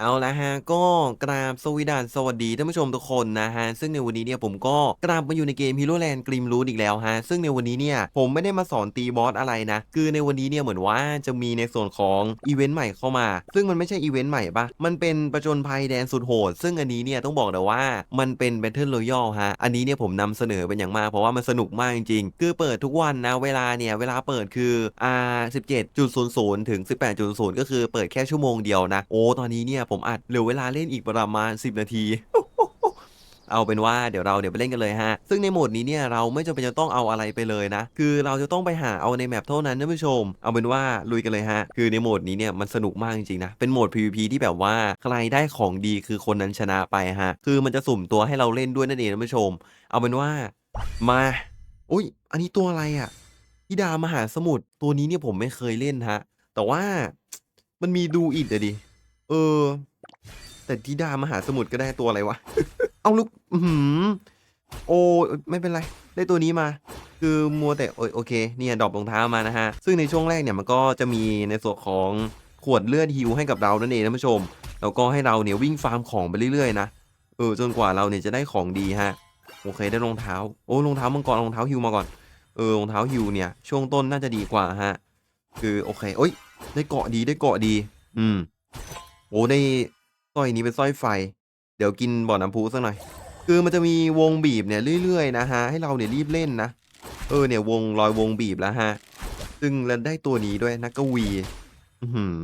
เอาละฮะก็กราบสวีดานสวัสดีท่านผู้ชมทุกคนนะฮะซึ่งในวันนี้เนี่ยผมก็กลับมาอยู่ในเกม Hero Land Grim Root อีกแล้วฮะซึ่งในวันนี้เนี่ยผมไม่ได้มาสอนตีบอสอะไรนะ คือในวันนี้เนี่ยเหมือนว่าจะมีในส่วนของอีเวนต์ใหม่เข้ามา ซึ่งมันไม่ใช่อีเวนต์ใหม่ปะมันเป็นประจนภัยแดนสุดโหด ซึ่งอันนี้เนี่ยต้องบอกเลยว่ามันเป็น Battle Royale ฮะอันนี้เนี่ยผมนำเสนอเป็นอย่างมากเพราะว่ามันสนุกมากจริงๆคือเปิดทุกวันนะเวลาเนี่ยเวลาเปิดคืออ่า17.00ถึง18.00ก็คือเปิดแค่ชั่วโมงเดียวนะโอ้ตอนนี้เนี่ยผมอัดเหลือเวลาเล่นอีกประมาณ 10 นาทีเอาเป็นว่าเดี๋ยวเราเดี๋ยวไปเล่นกันเลยฮะ ซึ่งในโหมดนี้เนี่ยเราไม่จำเป็นจะต้องเอาอะไรไปเลยนะ คือเราจะต้องไปหาเอาในแมปเท่านั้นท่านผู้ชม เอาเป็นว่าลุยกันเลยฮะ คือในโหมดนี้เนี่ยมันสนุกมากจริงๆนะ เป็นโหมด PVP ที่แบบว่าใครได้ของดีคือคนนั้นชนะไปฮะ คือมันจะสุ่มตัวให้เราเล่นด้วยนั่นเองท่านผู้ชม เอาเป็นว่า มา อุ้ย อันนี้ตัวอะไรอะธิดามหาสมุทรตัวนี้เนี่ยผมไม่เคยเล่นฮะ แต่ว่ามันมีดูอิดอะดิ เออ แต่ธิดามหาสมุทรก็ได้ตัวอะไรวะ เอาลูกอื้อหือโอ้ไม่เป็นไร ได้ตัวนี้มา คือมัวแต่โอโอเคเนี่ยดรอปรองเท้ามานะฮะ ซึ่งในช่วงแรกเนี่ยมันก็จะมีในส่วนของขวดเลือดฮิวให้กับเรานั่นเองท่านผู้ชม แล้วก็ให้เราเนี่ยวิ่งฟาร์มของไปเรื่อยๆนะ เออจนกว่าเราเนี่ยจะได้ของดีฮะ โอเคได้รองเท้า โอ้รองเท้ามังกรรองเท้าฮิวมาก่อน เออรองเท้าฮิวเนี่ยช่วงต้นน่าจะดีกว่าฮะ คือโอเคโอ้ยได้เกาะดีได้เกาะดี อืม โอ้ได้สร้อยนี้เป็นสร้อยไฟ เดี๋ยวกินบ่อน้ำพุสักหน่อย คือมันจะมีวงบีบเนี่ยเรื่อยๆนะฮะ ให้เราเนี่ยรีบเล่นนะ เออเนี่ยวงรอยวงบีบแล้วฮะ ซึ่งเราได้ตัวนี้ด้วยนักกวีอือหือ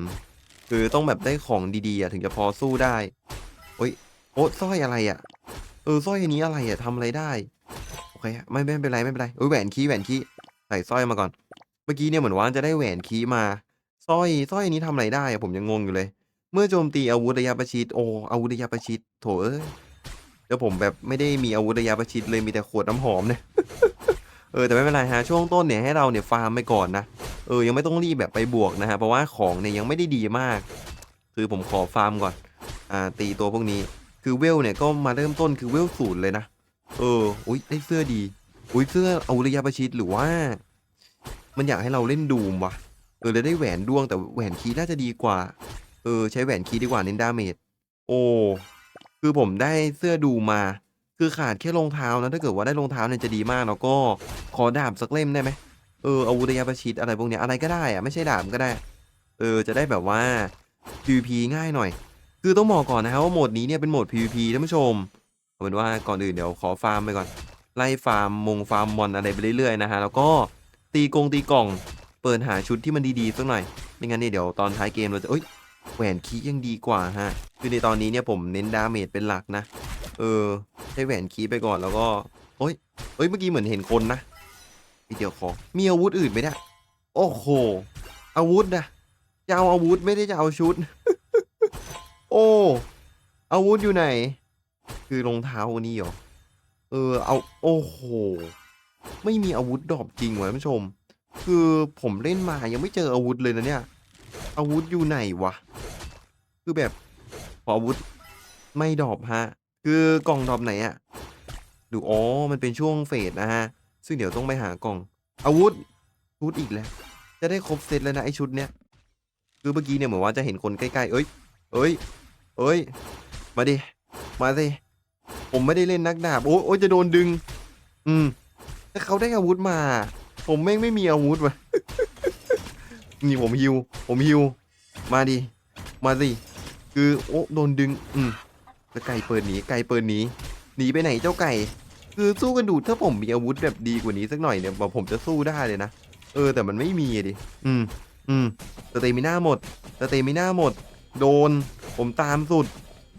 คือต้องแบบได้ของดีๆอะถึงจะพอสู้ได้ โอ้ยโอ้สร้อยอะไรอะ เออสร้อยอันนี้อะไรอะทำอะไรได้โอเคไม่ไม่เป็นไรไม่เป็นไรเอ้ยแหวนคีย์แหวนคีย์ใส่สร้อยมาก่อน เมื่อกี้เนี่ยเหมือนว่าจะได้แหวนคีย์มาสร้อยสร้อยอันนี้ทำอะไรได้ผมยังงงอยู่เลย เมื่อโจมตีอาวุธระยะประชิดโอ้อาวุธระยะประชิดโถเอ้ยแล้วผมแบบไม่ได้มีอาวุธระยะประชิดเลยมีแต่ขวดน้ำหอมเนี่ยเออแต่ไม่เป็นไรฮะช่วงต้นเนี่ยให้เราเนี่ยฟาร์มไปก่อนนะเออยังไม่ต้องรีบแบบไปบวกนะฮะเพราะว่าของเนี่ยยังไม่ได้ดีมาก คือผมขอฟาร์มก่อนอ่าตีตัวพวกนี้คือเวลเนี่ยก็มาเริ่มต้นคือเวลศูนย์เลยนะเอออุ้ยได้เสื้อดีอุ้ยเสื้ออาวุธระยะประชิดหรือว่า มันอยากให้เราเล่นดูมวะเออเลยได้แหวนดวงแต่แหวนคีน่าจะดีกว่า เออ ใช้แหวนคีย์ดีกว่าเน้นดาเมจโอ้คือผมได้เสื้อดูมา คือขาดแค่รองเท้านะถ้าเกิดว่าได้รองเท้าเนี่ยจะดีมากแล้วก็ขอดาบสักเล่มได้ไหมเอออาวุธระยะประชิดอะไรพวกเนี้ยอะไรก็ได้อะไม่ใช่ดาบก็ได้ เออจะได้แบบว่า PVP ง่ายหน่อย คือต้องบอกก่อนนะครับว่าโหมดนี้เนี่ยเป็นโหมด PVP ท่านผู้ชมเอาเป็นว่าก่อนอื่นเดี๋ยวขอฟาร์มไปก่อนไล่ฟาร์มมงฟาร์มมอนอะไรไปเรื่อยๆนะฮะแล้วก็ตีกงตีกล่อง เปิดหาชุดที่มันดีๆสักหน่อยไม่งั้นเนี่ยเดี๋ยวตอนท้ายเกมเราจะเอ้ย แหวนคียังดีกว่าฮะ คือในตอนนี้เนี่ยผมเน้นดาเมจเป็นหลักนะ เออใช้แหวนคีไปก่อนแล้วก็โอ้ยเอ้ยเมื่อกี้เหมือนเห็นคนนะเดี๋ยวขอมีอาวุธอื่นไหมเนี่ยโอ้โห อาวุธนะจะเอาอาวุธไม่ได้จะเอาชุด โอ้อาวุธอยู่ไหน คือรองเท้านี่เหรอเออเอาโอ้โห ไม่มีอาวุธดอปจริงวะท่านผู้ชม คือผมเล่นมายังไม่เจออาวุธเลยนะเนี่ย อาวุธอยู่ไหนวะ คือแบบขออาวุธไม่ดรอปฮะ คือกล่องดรอปไหนอะดูอ๋อมันเป็นช่วงเฟสนะฮะ ซึ่งเดี๋ยวต้องไปหากล่อง อาวุธชุดอีกแล้ว จะได้ครบเซตแล้วนะไอชุดเนี้ยคือเมื่อกี้เนี่ยเหมือนว่าจะเห็นคนใกล้ๆ เอ้ย เอ้ย เอ้ย มาดิ มาสิ ผมไม่ได้เล่นนักดาบ โอ้โอยจะโดนดึง อืมแต่เขาได้อาวุธมา ผมแม่งไม่มีอาวุธว่ะนี่ผมฮิว ผมฮิว มาดิ มาสิ คือ โอ้โดนดึง อืมแล้วไก่เปิดหนีไก่เปิดหนีหนีไปไหนเจ้าไก่ คือสู้กันดูถ้าผมมีอาวุธแบบดีกว่านี้สักหน่อยเนี่ยผมจะสู้ได้เลยนะเออแต่มันไม่มีดิอืมอืมสเตมิน่าหมดสเตมิน่าหมด โดน ผมตามสุด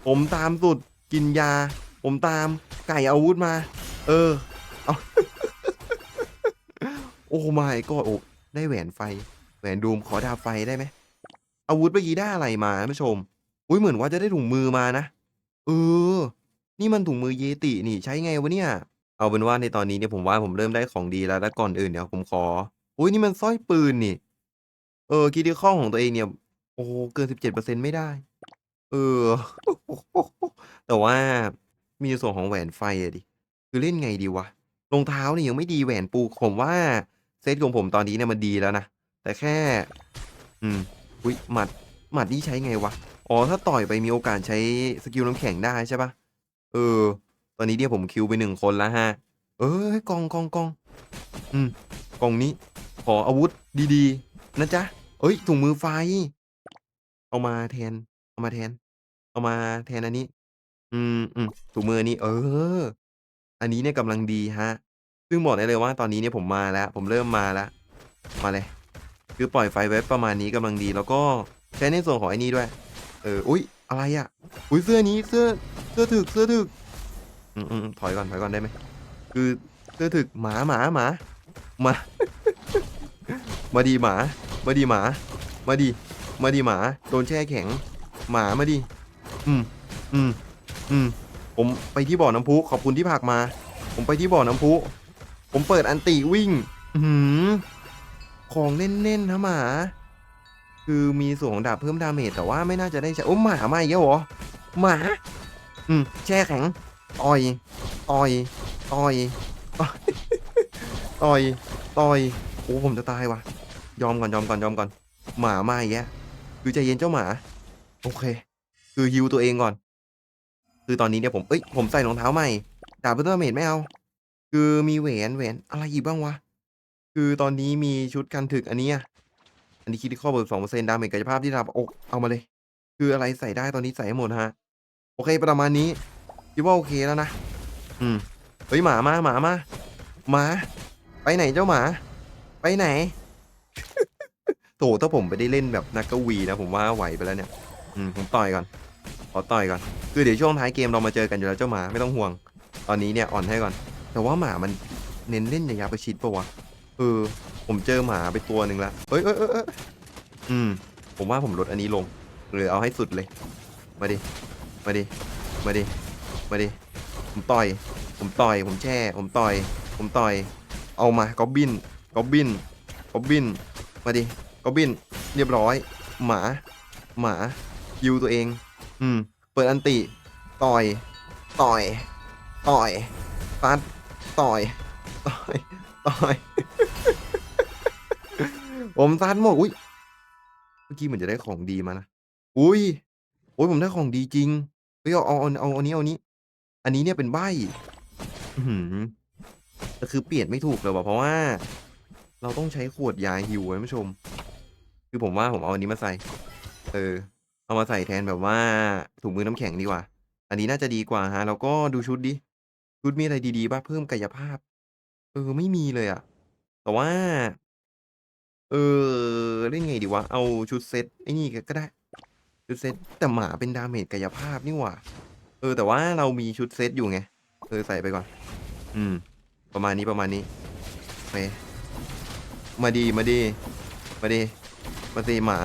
ผมตามสุด กินยา ผมตามไก่อาวุธมา เออเอาโอ้ไม่ก็โอ้ได้แหวนไฟ แหวนดูมขอดาบไฟได้ไหมอาวุธเมื่อกี้ได้อะไรมาท่านผู้ชม อุ้ยเหมือนว่าจะได้ถุงมือมานะ เออ นี่มันถุงมือเยตินี่ใช้ไงวะเนี่ย เอาเป็นว่าในตอนนี้เนี่ยผมว่าผมเริ่มได้ของดีแล้วแล้วก่อนอื่นเดี๋ยวผมขอ อุ้ยนี่มันสร้อยปืนนี่ เออคิดที่ข้อของตัวเองเนี่ย โอ้เกินสิบเจ็ดเปอร์เซ็นไม่ได้ เออ แต่ว่ามีส่วนของแหวนไฟอะดิ คือเล่นไงดีวะ รองเท้าเนี่ยยังไม่ดีแหวนปูผมว่าเซตของผมตอนนี้เนี่ยมันดีแล้วนะ แต่แค่ อืม อุ๊ยหมัด หมัดนี่ใช้ไงวะ อ๋อ ถ้าต่อยไปมีโอกาสใช้สกิลน้ำแข็งได้ใช่ปะเออ ตอนนี้เนี่ยผมคิวไปหนึ่งคนแล้วฮะ เอ้ยกองกองกองอืมกองนี้ ขออาวุธดีๆ นะจ๊ะ เอ้ยถุงมือไฟ เอามาแทน เอามาแทน เอามาแทนอันนี้ อืมอืมถุงมือนนี้ เออ อันนี้เนี่ยกำลังดีฮะ ซึ่งบอกได้เลยว่าตอนนี้เนี่ยผมมาแล้ว ผมเริ่มมาแล้ว มาเลย คือปล่อยไฟไว้ประมาณนี้กำลังดีแล้วก็ ใช้ในส่วนของไอ้นี้ด้วย เออ อุ๊ยอะไรอะ อุ๊ยเสื้อนี้ เสื้อ เสื้อถึก เสื้อถึก อืมอืมถอยก่อน ถอยก่อนได้ไหม คือ เสื้อถึก หมา หมา หมา มา มาดีหมา มาดีหมา มาดี มาดีหมา โดนแช่แข็ง หมา มาดี อืม อืม อืม ผมไปที่บ่อน้ำพุ ขอบคุณที่พากมา ผมไปที่บ่อน้ำพุ ผมเปิดอันติวิ่ง อือหือของเน่นๆนะหมา คือมีส่วนของดาบเพิ่มดาเมจแต่ว่าไม่น่าจะได้ใช้โอ้หมามาอีกแล้วเหรอหมาอืมแช่แข็งต่อยต่อยต่อยต่อยต่อยโอ้ผมจะตายว่ะ ยอมก่อนยอมก่อนยอมก่อน หมามาอีกแล้วคือใจเย็นเจ้าหมา โอเค คือฮิวตัวเองก่อน คือตอนนี้เนี่ยผมเอ้ยผมใส่รองเท้าใหม่ดาบเพิ่มดาเมจไม่เอา คือมีแหวนแหวนอะไรอีกบ้างวะคือตอนนี้มีชุดกันถึกอันนี้อะ อันนี้คิดที่ข้อเบิกสองเปอร์เซ็นต์ดาเมจกายภาพที่รับโอ้เอามาเลย คืออะไรใส่ได้ตอนนี้ใส่ให้หมดฮะ โอเคประมาณนี้คิดว่าโอเคแล้วนะ อืม เฮ้ยหมามาหมามาหมา ไปไหนเจ้าหมา ไปไหนโถถ้าผมไปได้เล่นแบบนักกวีนะผมว่าไหวไปแล้วเนี่ย อืมผมต่อยก่อน ขอต่อยก่อน คือเดี๋ยวช่วงท้ายเกมเรามาเจอกันอยู่แล้วเจ้าหมาไม่ต้องห่วง ตอนนี้เนี่ยอ่อนให้ก่อน แต่ว่าหมามันเน้นเล่นระยะประชิดปะวะ เออ ผมเจอหมาไปตัวหนึ่งละเอ้ยเอ้ยเอ้ยเอ้ยอืม ผมว่าผมลดอันนี้ลงหรือเอาให้สุดเลย มาดิ มาดิ มาดิ มาดิ ผมต่อย ผมต่อย ผมแช่ ผมต่อย ผมต่อย เอามาก็บินก็บินก็บิน มาดิก็บิน เรียบร้อย หมา หมายิวตัวเอง อืม เปิดอันติ ต่อย ต่อย ต่อยฟัดต่อย ต่อย ต่อย ผมซัดหมดอุ้ยเมื่อกี้เหมือนจะได้ของดีมานะอุ้ยโอ้ยผมได้ของดีจริงเฮ้ยเอาเอาเอาเอาอันนี้เอาอันนี้ อันนี้เนี่ยเป็นใบอื้อหือแต่คือเปลี่ยนไม่ถูกเลยว่ะเพราะว่า เราต้องใช้ขวดยาฮิวไว้ท่านผู้ชม คือผมว่าผมเอาอันนี้มาใส่ เออ เอามาใส่แทนแบบว่าถุงมือน้ำแข็งดีกว่า อันนี้น่าจะดีกว่าฮะแล้วก็ดูชุดดิชุดมีอะไรดีๆป่ะเพิ่มกายภาพ เออไม่มีเลยอะแต่ว่า เออเล่นไงดีวะ เอาชุดเซตไอ้นี่ก็ได้ ชุดเซตแต่หมาเป็นดาเมจกายภาพนี่หว่า เออแต่ว่าเรามีชุดเซตอยู่ไง เออใส่ไปก่อน อืม ประมาณนี้ประมาณนี้โอเคมาดีมาดี มาดี มาสิหมา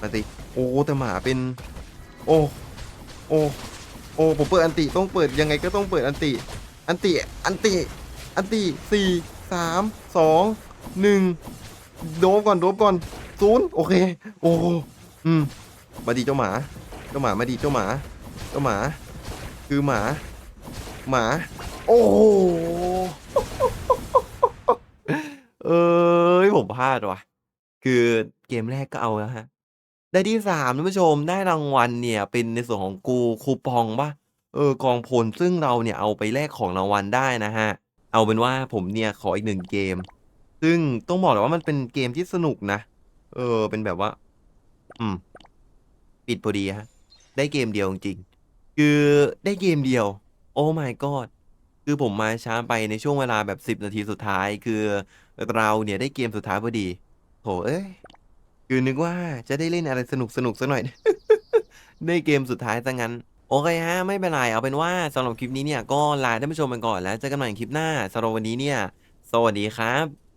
มาสิโอ้แต่หมาเป็น โอ้ โอ้ โอ้ผมเปิดอันติต้องเปิดยังไงก็ต้องเปิดอันติ อันติ อันติ อันติสี่สามสองหนึ่ง โดบก่อนโดบก่อนศูนย์โอเค โอ้อืมมาดีเจ้าหมา เจ้าหมามาดีเจ้าหมา เจ้าหมา คือหมา หมา โอ้โหเอ้ยผมพลาดว่ะ คือเกมแรกก็เอาแล้วฮะ ได้ที่สามท่านผู้ชมได้รางวัลเนี่ย เป็นในส่วนของกูคูปองป่ะเออกองพลซึ่งเราเนี่ยเอาไปแลกของรางวัลได้นะฮะ เอาเป็นว่าผมเนี่ยขออีกหนึ่งเกม ซึ่งต้องบอกเลยว่ามันเป็นเกมที่สนุกนะ เออ เป็นแบบว่า อืม ปิดพอดีฮะ ได้เกมเดียวจริงๆคือได้เกมเดียว โอ้ my god คือผมมาช้าไปในช่วงเวลาแบบ10นาทีสุดท้าย คือเราเนี่ยได้เกมสุดท้ายพอดี โถเอ้ย คือนึกว่าจะได้เล่นอะไรสนุกสนุกสักหน่อย ได้เกมสุดท้ายซะงั้น โอเคฮะ ไม่เป็นไรเอาเป็นว่าสำหรับคลิปนี้เนี่ยก็ลาท่านผู้ชมไปก่อนแล้วเจอกันใหม่คลิปหน้าสำหรับวันนี้เนี่ย สวัสดีครับ